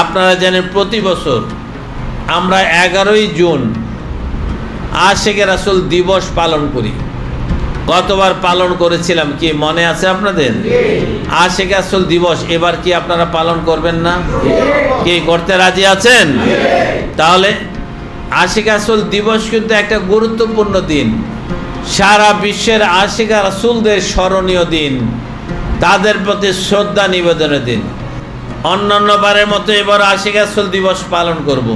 আপনারা জানেন প্রতি বছর আমরা এগারোই জুন আশেকে রাসুল দিবস পালন করি। গতবার পালন করেছিলাম কি মনে আছে আপনাদের? আশেকে রাসুল দিবস এবার কি আপনারা পালন করবেন না? কি করতে রাজি আছেন? তাহলে আশিকা রাসুল দিবস কিন্তু একটা গুরুত্বপূর্ণ দিন। সারা বিশ্বের আশিকা রাসুলদের স্মরণীয় দিন। তাদের প্রতি শ্রদ্ধা নিবেদনের দিন। অন্যান্য বারের মতো এবার আশিকা রাসুল দিবস পালন করব।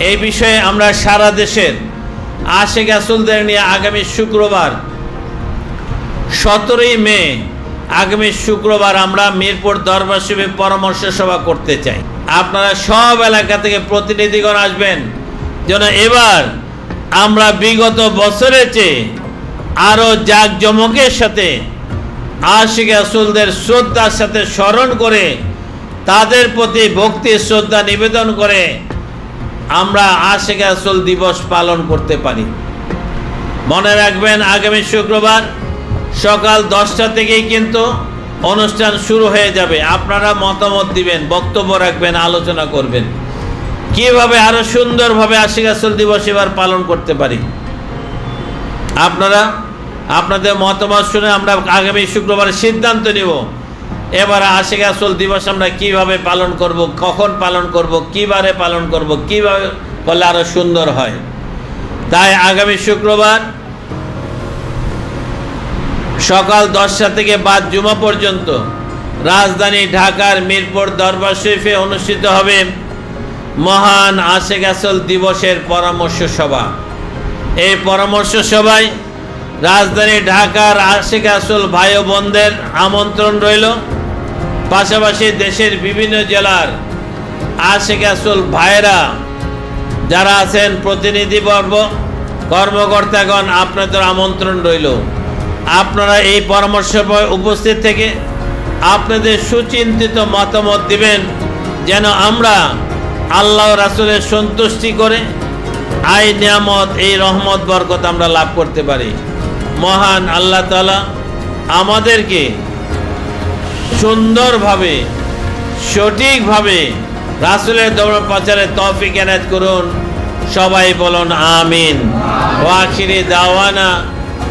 এই বিষয়ে আমরা সারা দেশের আশেক রাসুলদের নিয়ে আগামী শুক্রবার, সতেরোই মে, আগামী শুক্রবার আমরা মিরপুর দরবার শিবে পরামর্শ সভা করতে চাই আপনারা সব এলাকা থেকে প্রতিনিধিগণ আসবেন যেন এবার আমরা বিগত বছরের চেয়ে আরও জাঁকজমকের সাথে আশিক আসুলদের শ্রদ্ধার সাথে স্মরণ করে তাদের প্রতি ভক্তি, শ্রদ্ধা নিবেদন করে আমরা আশেখ রাসুল দিবস পালন করতে পারি। মনে রাখবেন, আগামী শুক্রবার সকাল দশটা থেকেই কিন্তু অনুষ্ঠান শুরু হয়ে যাবে। আপনারা মতামত দিবেন, বক্তব্য রাখবেন, আলোচনা করবেন। কীভাবে আরও সুন্দরভাবে আশিক রাসুল দিবস এবার পালন করতে পারি? আপনারা আপনাদের মতামত শুনে আমরা আগামী শুক্রবার সিদ্ধান্ত নিব। এবার আশিক রাসুল দিবস আমরা কীভাবে পালন করব, কখন পালন করব, কিবারে পালন করব, কীভাবে করলে আরও সুন্দর হয়। তাই আগামী শুক্রবার সকাল দশটা থেকে বাদ জুমা পর্যন্ত রাজধানী ঢাকার মিরপুর দরবার শরীফে অনুষ্ঠিত হবে মহান আশেক আসল দিবসের পরামর্শ সভা। এই পরামর্শ সভায় রাজধানী ঢাকার আশেক আসল ভাই বোনদের আমন্ত্রণ রইল। পাশাপাশি দেশের বিভিন্ন জেলার আশেখ আসল ভাইয়েরা যারা আছেন প্রতিনিধিবর্গ কর্মকর্তাগণ, আপনাদের আমন্ত্রণ রইল। আপনারা এই পরামর্শ উপস্থিত থেকে আপনাদের সুচিন্তিত মতামত দিবেন, যেন আমরা আল্লাহ রাসুলের সন্তুষ্টি করে আই নিয়ামত, এই রহমত, বরকত আমরা লাভ করতে পারি। মহান আল্লাহ তালা আমাদেরকে সুন্দরভাবে সঠিকভাবে রাসুলের দৌড় প্রচারে তফিক এনায়ত করুন। সবাই বলুন আমিন। ওয়াখিরি দাওয়ানা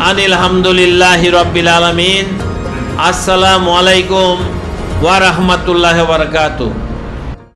আনিল হামদুলিল্লাহ রব্বিল আলমিন। আসসালামু আলাইকুম ওয়া রাহমাতুল্লাহি ওয়া বারাকাতুহু।